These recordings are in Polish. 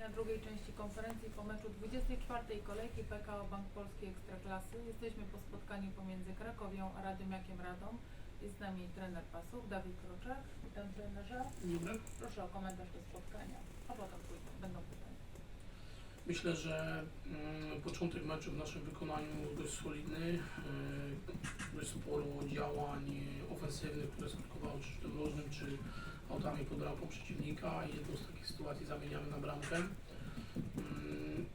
Na drugiej części konferencji po meczu 24. kolejki PKO Bank Polski Ekstraklasy jesteśmy po spotkaniu pomiędzy Krakowią a Radomiakiem Radom. Jest z nami trener pasów Dawid Kroczak. Witam trenerze. Dobra. Proszę o komentarz do spotkania, a potem będą pytania. Myślę, że mm, początek meczu w naszym wykonaniu dość solidny. Yy, sporo działań ofensywnych, które skutkowały czy rzutem rożnym, czy autami pod bramką przeciwnika i jedną z takich sytuacji zamieniamy na bramkę. Mm,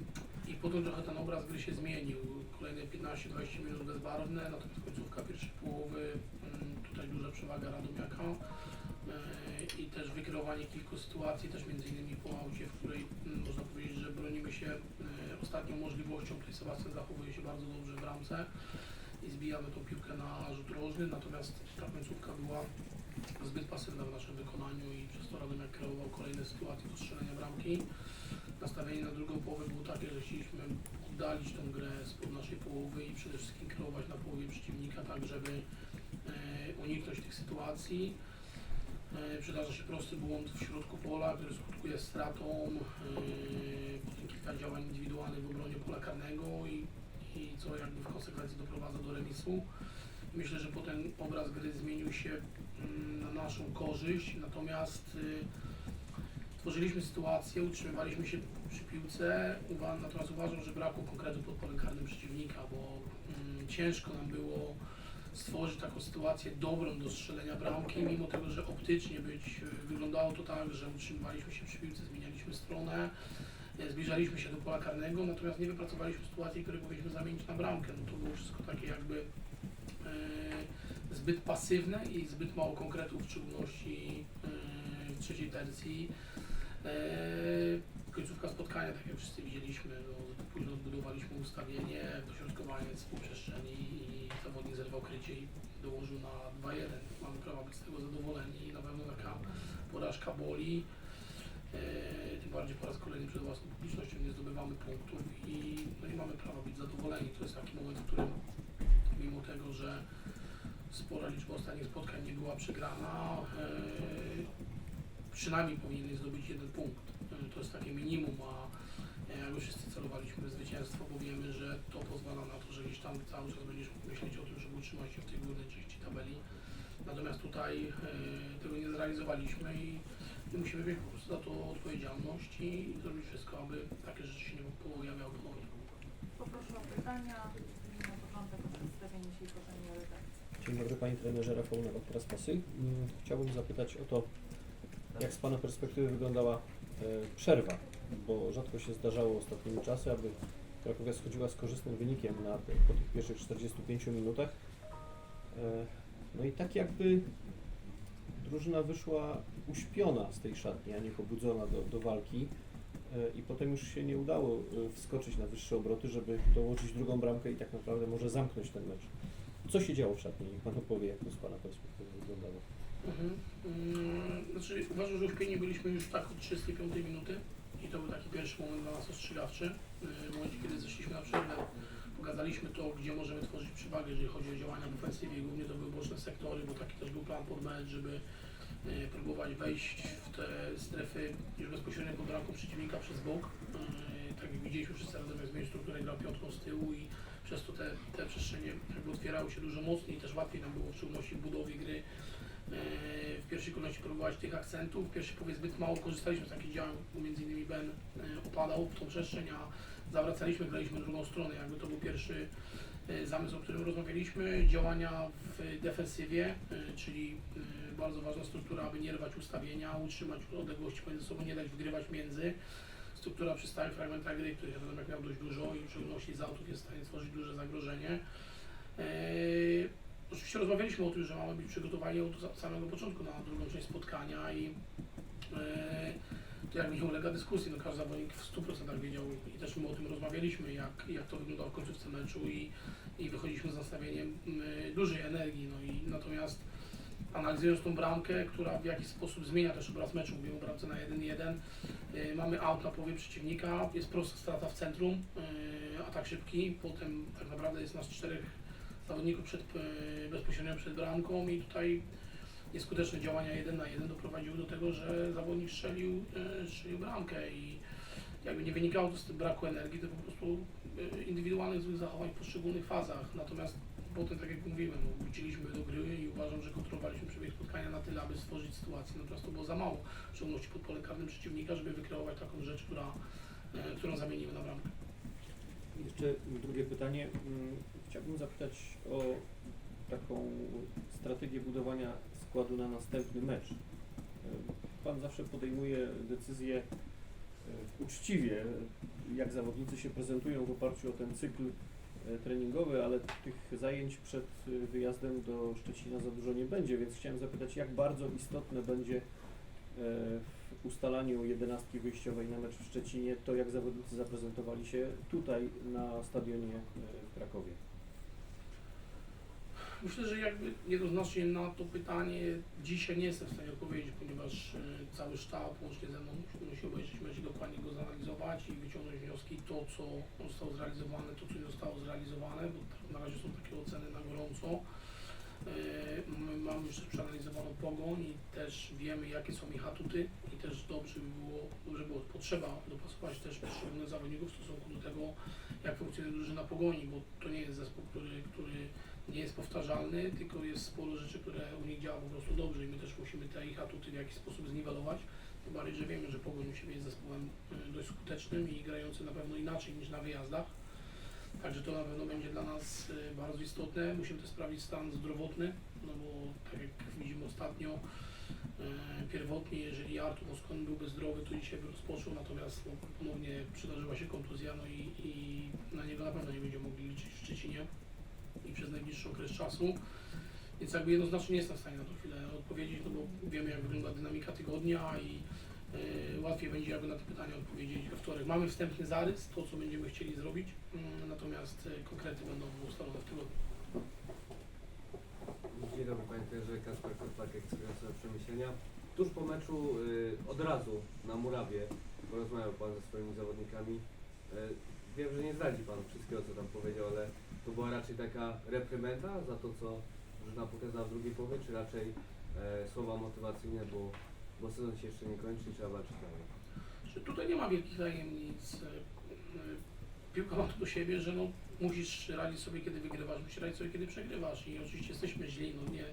I potem trochę ten obraz gry się zmienił. Kolejne 15-20 minut bezbarwne, natomiast końcówka pierwszej połowy, mm, tutaj duża przewaga Radomiaka. E, i też wykreowanie kilku sytuacji, też między innymi po aucie, w której mm, można powiedzieć, że bronimy się e, ostatnią możliwością, tutaj Sebastian zachowuje się bardzo dobrze w ramce i zbijamy tą piłkę na rzut rożny, natomiast ta końcówka była zbyt pasywna w naszym wykonaniu i przez to Radomiak kreował kolejne sytuacje do strzelenia bramki. Nastawienie na drugą połowę było takie, że chcieliśmy oddalić tą grę spod naszej połowy i przede wszystkim kreować na połowie przeciwnika, tak żeby e, uniknąć tych sytuacji. E, Przydarza się prosty błąd w środku pola, który skutkuje stratą, e, potem kilka działań indywidualnych w obronie pola karnego i, i co jakby w konsekwencji doprowadza do remisu. Myślę, że potem obraz gry zmienił się mm, naszą korzyść, natomiast y, tworzyliśmy sytuację, utrzymywaliśmy się przy piłce, natomiast uważam, że brakło konkretu pod polem karnym przeciwnika, bo mm, ciężko nam było stworzyć taką sytuację dobrą do strzelenia bramki, mimo tego, że optycznie być, y, wyglądało to tak, że utrzymywaliśmy się przy piłce, zmienialiśmy stronę, y, zbliżaliśmy się do pola karnego, natomiast nie wypracowaliśmy sytuacji, które powinniśmy zamienić na bramkę. No to było wszystko takie jakby y, zbyt pasywne i zbyt mało konkretów, w szczególności y, w trzeciej tercji. Y, Końcówka spotkania, tak jak wszyscy widzieliśmy, no, późno odbudowaliśmy ustawienie, dośrodkowanie z i zawodnik zerwał krycie i dołożył na 2-1. Mamy prawo być z tego zadowoleni i na pewno taka porażka boli. E, tym bardziej po raz kolejny przed własną publicznością nie zdobywamy punktów i, no i mamy prawo być zadowoleni. To jest taki moment, w którym mimo tego, że spora liczba ostatnich spotkań nie była przegrana, e, przynajmniej powinien zdobyć jeden punkt. E, to jest takie minimum, a e, jakby wszyscy celowaliśmy zwycięstwo, bo wiemy, że to pozwala na to, że gdzieś tam cały czas będziesz myśleć o tym, żeby utrzymać się w tej górnej części tabeli. Natomiast tutaj tego nie zrealizowaliśmy i, musimy wziąć po prostu za to odpowiedzialność i, zrobić wszystko, aby takie rzeczy się nie pojawiały ponownie. Poproszę o pytania. Na początek o przedstawienie się i potem redakcji. Dzień dobry Panie Trenerze Rafał Nowak, teraz pasy. Mm, Chciałbym zapytać o to, jak z Pana perspektywy wyglądała e, przerwa, bo rzadko się zdarzało ostatnimi czasy, aby Krakowia schodziła z korzystnym wynikiem na, po tych pierwszych 45 minutach. E, No i tak jakby drużyna wyszła uśpiona z tej szatni, a nie pobudzona do, do walki. E, I potem już się nie udało wskoczyć na wyższe obroty, żeby dołożyć drugą bramkę i tak naprawdę może zamknąć ten mecz. Co się działo w szatni? Pan opowie, jak to z Pana perspektywy wyglądało. Mhm. Mm, Znaczy uważam, że uśpieni byliśmy już tak od 35 minuty i to był taki pierwszy moment dla nas ostrzegawczy. Yy, W momencie, kiedy zeszliśmy na przerwę, pokazaliśmy to, gdzie możemy tworzyć przewagę, jeżeli chodzi o działania w ofensywie. Głównie to były boczne sektory, bo taki też był plan pod mecz, żeby yy, próbować wejść w te strefy już bezpośrednio pod przeciwnika przez bok. Yy, Tak jak widzieliśmy, wszyscy razem zmienić strukturę, grał piątką z tyłu i przez to te, te przestrzenie jakby otwierały się dużo mocniej też łatwiej nam było w szczególności w budowie gry e, w pierwszej kolejności próbować tych akcentów. W pierwszej połowie zbyt mało korzystaliśmy z takich działań, bo między innymi Ben e, opadał w tą przestrzeń, a zawracaliśmy, graliśmy drugą stronę. Jakby to był pierwszy e, zamysł, o którym rozmawialiśmy. Działania w defensywie, czyli bardzo ważna struktura, aby nie rwać ustawienia, utrzymać odległości między sobą, nie dać wgrywać między. Struktura przy stałych fragmentach gry, których Radomiak miał dość dużo i w szczególności z autów jest w stanie stworzyć duże zagrożenie. Eee, oczywiście rozmawialiśmy o tym, że mamy być przygotowani od samego początku na drugą część spotkania i eee, to jakby nie ulega dyskusji, no każdy zawodnik w 100% wiedział i też my o tym rozmawialiśmy, jak, jak to wyglądało w końcówce meczu i, i wychodziliśmy z nastawieniem dużej energii, no i natomiast analizując tą bramkę, która w jakiś sposób zmienia też obraz meczu, mówimy o bramce na 1-1, Yy, Mamy aut na połowie przeciwnika, jest prosta strata w centrum, yy, atak szybki, potem tak naprawdę jest nas czterech zawodników przed, yy, bezpośrednio przed bramką i tutaj nieskuteczne działania 1 na 1 doprowadziły do tego, że zawodnik strzelił, yy, strzelił bramkę i jakby nie wynikało to z braku energii, to po prostu indywidualnych złych zachowań w poszczególnych fazach. Natomiast potem, tak jak mówiłem, no, wróciliśmy do gry i uważam, że kontrolowaliśmy przebieg spotkania na tyle, aby stworzyć sytuację. Natomiast to było za mało, szczególności pod pole karnym przeciwnika, żeby wykreować taką rzecz, która, e, którą zamienimy na bramkę. Jeszcze drugie pytanie. Mm, Chciałbym zapytać o taką strategię budowania składu na następny mecz. E, Pan zawsze podejmuje decyzje e, uczciwie, jak zawodnicy się prezentują w oparciu o ten cykl treningowy, ale tych zajęć przed e, wyjazdem do Szczecina za dużo nie będzie, więc chciałem zapytać, jak bardzo istotne będzie e, w ustalaniu jedenastki wyjściowej na mecz w Szczecinie to, jak zawodnicy zaprezentowali się tutaj na stadionie e, w Krakowie. Myślę, że jakby jednoznacznie na to pytanie dzisiaj nie jestem w stanie odpowiedzieć, ponieważ e, cały sztab łącznie ze mną musi- obejrzeć mecz dokładnie go zanalizować i wyciągnąć wnioski to, co zostało zrealizowane, to, co nie zostało zrealizowane, bo tak na razie są takie oceny na gorąco. E, My mamy już przeanalizowaną pogoń i też wiemy, jakie są ich atuty i też dobrze by było, dobrze było potrzeba dopasować też poszczególnych zawodników w stosunku do tego, jak funkcjonuje drużyna pogoni, bo to nie jest zespół, który, który nie jest powtarzalny, tylko jest sporo rzeczy, które u nich działa po prostu dobrze i my też musimy te ich atuty w jakiś sposób zniwelować. Tym bardziej, że wiemy, że Pogoń siebie jest zespołem y, dość skutecznym i grającym na pewno inaczej niż na wyjazdach. Także to na pewno będzie dla nas y, bardzo istotne. Musimy też sprawdzić stan zdrowotny, no bo tak jak widzimy ostatnio, y, pierwotnie, jeżeli Artur Moskon byłby zdrowy, to dzisiaj by rozpoczął, natomiast no, ponownie przydarzyła się kontuzja, no i, i na niego na pewno nie będziemy mogli liczyć w Szczecinie i przez najbliższy okres czasu. Więc jakby jednoznacznie nie jestem w stanie na to chwilę odpowiedzieć, no bo wiemy jak wygląda dynamika tygodnia i y, łatwiej będzie jakby na te pytania odpowiedzieć we wtorek. Mamy wstępny zarys, to co będziemy chcieli zrobić, mm, natomiast y, konkrety będą ustalone w tygodniu. Dzień dobry Panie Trenerze, Kasper Kotlak, eksperiensowe przemyślenia. Tuż po meczu y, od razu na murawie porozmawiał Pan ze swoimi zawodnikami. Y, wiem, że nie zdradzi Pan wszystkiego, co tam powiedział, ale to była raczej taka reprymenda za to, co drużyna pokazała w drugiej połowie, czy raczej e, słowa motywacyjne, bo, bo sezon się jeszcze nie kończy i trzeba walczyć dalej. Że tutaj nie ma wielkich tajemnic. Y, y, Piłka ma to do siebie, że no, musisz radzić sobie, kiedy wygrywasz, musisz radzić sobie, kiedy przegrywasz. I oczywiście jesteśmy źli, no nie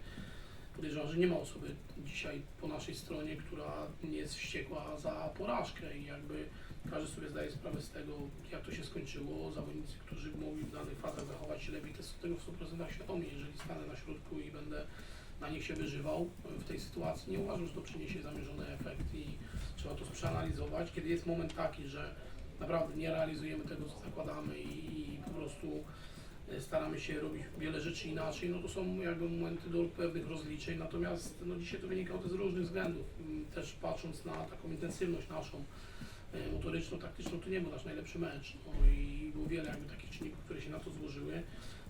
podejrzewam, że nie ma osoby dzisiaj po naszej stronie, która nie jest wściekła za porażkę i jakby każdy sobie zdaje sprawę z tego, jak to się skończyło. Zawodnicy, którzy mogli w danych fazach zachować się lepiej, też są tego w 100% świadomi. Jeżeli stanę na środku i będę na nich się wyżywał w tej sytuacji, nie uważam, że to przyniesie zamierzony efekt i trzeba to przeanalizować. Kiedy jest moment taki, że naprawdę nie realizujemy tego, co zakładamy i, i po prostu staramy się robić wiele rzeczy inaczej, no to są jakby momenty do pewnych rozliczeń, natomiast no dzisiaj to wynikało też z różnych względów. Mm, Też patrząc na taką intensywność naszą, e, motoryczną, taktyczną, to nie był nasz najlepszy mecz. No i było wiele jakby takich czynników, które się na to złożyły.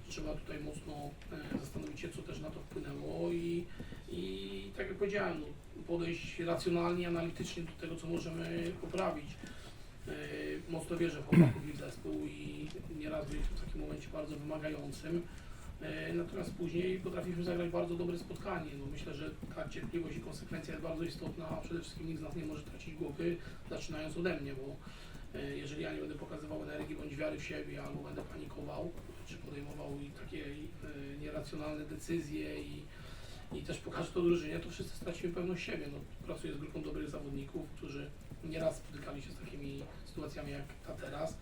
Trzeba tutaj mocno e, zastanowić się, co też na to wpłynęło i, i tak jak powiedziałem, no, podejść racjonalnie, analitycznie do tego, co możemy poprawić. E, Mocno wierzę w chłopaków i w zespół i nieraz byliśmy w takim momencie bardzo wymagającym. E, Natomiast później potrafiliśmy zagrać bardzo dobre spotkanie. No myślę, że ta cierpliwość i konsekwencja jest bardzo istotna, a przede wszystkim nikt z nas nie może tracić głowy, zaczynając ode mnie, bo e, jeżeli ja nie będę pokazywał energii bądź wiary w siebie, albo będę panikował, czy podejmował i takie nieracjonalne decyzje i, i też pokażę to drużynie, to wszyscy stracimy pewność siebie. No, pracuję z grupą dobrych zawodników, którzy nieraz spotykali się z takimi sytuacjami jak ta teraz.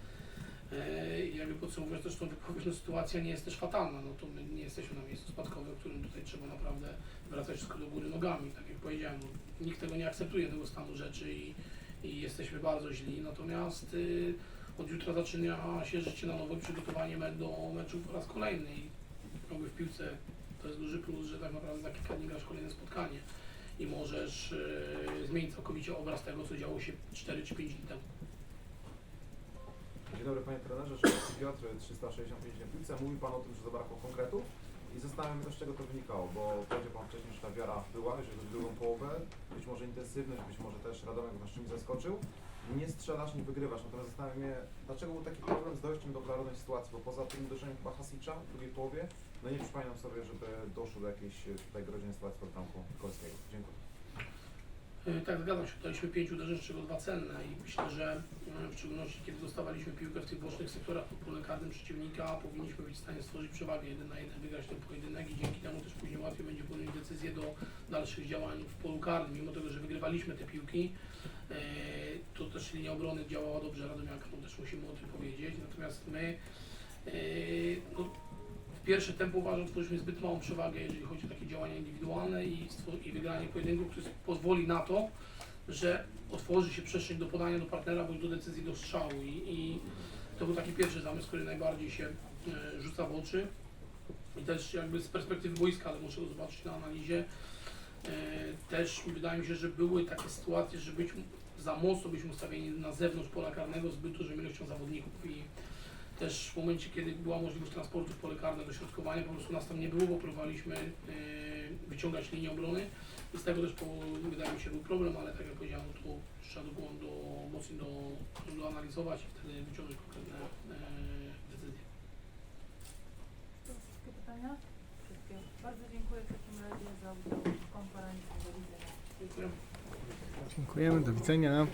E, I jakby podsumowując też tą wypowiedź, no sytuacja nie jest też fatalna, no to my nie jesteśmy na miejscu spadkowym, w którym tutaj trzeba naprawdę wracać wszystko do góry nogami, tak jak powiedziałem, no, nikt tego nie akceptuje, tego stanu rzeczy i, i jesteśmy bardzo źli, natomiast y, od jutra zaczyna się życie na nowo przygotowanie do meczów po raz kolejny. I w piłce to jest duży plus, że tak naprawdę za kilka dni grasz kolejne spotkanie i możesz y, zmienić całkowicie obraz tego, co działo się 4 czy 5 dni temu. Dzień dobry panie trenerze, Szymon Piotr, 365 na piłce. Mówił pan o tym, że zabrakło konkretów i zastanawiam się z czego to wynikało, bo powiedział pan wcześniej, że ta wiara była, jeżeli chodzi o drugą połowę, być może intensywność, być może też Radomek was czymś zaskoczył. Nie strzelasz, nie wygrywasz, natomiast zastanawiam się, dlaczego był taki problem z dojściem do klarownej sytuacji, bo poza tym uderzeniem chyba Hasicza w drugiej połowie, no nie przypominam sobie, żeby doszło do jakiejś tutaj groźnej sytuacji pod bramką Kolskiego. Dziękuję. E, Tak, zgadzam się. Daliśmy pięć uderzeń, z czego dwa cenne i myślę, że e, w szczególności kiedy dostawaliśmy piłkę w tych bocznych sektorach pod polem karnym przeciwnika, powinniśmy być w stanie stworzyć przewagę jeden na jeden, wygrać ten pojedynek i dzięki temu też później łatwiej będzie podjąć decyzję do dalszych działań w polu karnym. Mimo tego, że wygrywaliśmy te piłki, e, to też linia obrony działała dobrze, Radomiak, no też musimy o tym powiedzieć. Natomiast my e, no, w pierwsze tempo uważam, że tworzyliśmy zbyt małą przewagę, jeżeli chodzi o takie działania indywidualne i, i wygranie pojedynku, który pozwoli na to, że otworzy się przestrzeń do podania do partnera bądź do decyzji do strzału i, i to był taki pierwszy zamysł, który najbardziej się e, rzuca w oczy i też jakby z perspektywy boiska, ale muszę to zobaczyć na analizie, e, też wydaje mi się, że były takie sytuacje, że być za mocno byliśmy ustawieni na zewnątrz pola karnego zbyt dużą ilością zawodników i też w momencie, kiedy była możliwość transportu w pole karne do środkowania, po prostu nas tam nie było, bo próbowaliśmy e, wyciągać linię obrony i z tego też po, wydaje mi się był problem, ale tak jak powiedziałem, to trzeba do, do, mocniej do, doanalizować i wtedy wyciągnąć konkretne e, decyzje. To wszystkie pytania? Wszystkie. Bardzo dziękuję w takim razie za udział w konferencji. Do widzenia. Dziękuję. Dziękujemy, do widzenia.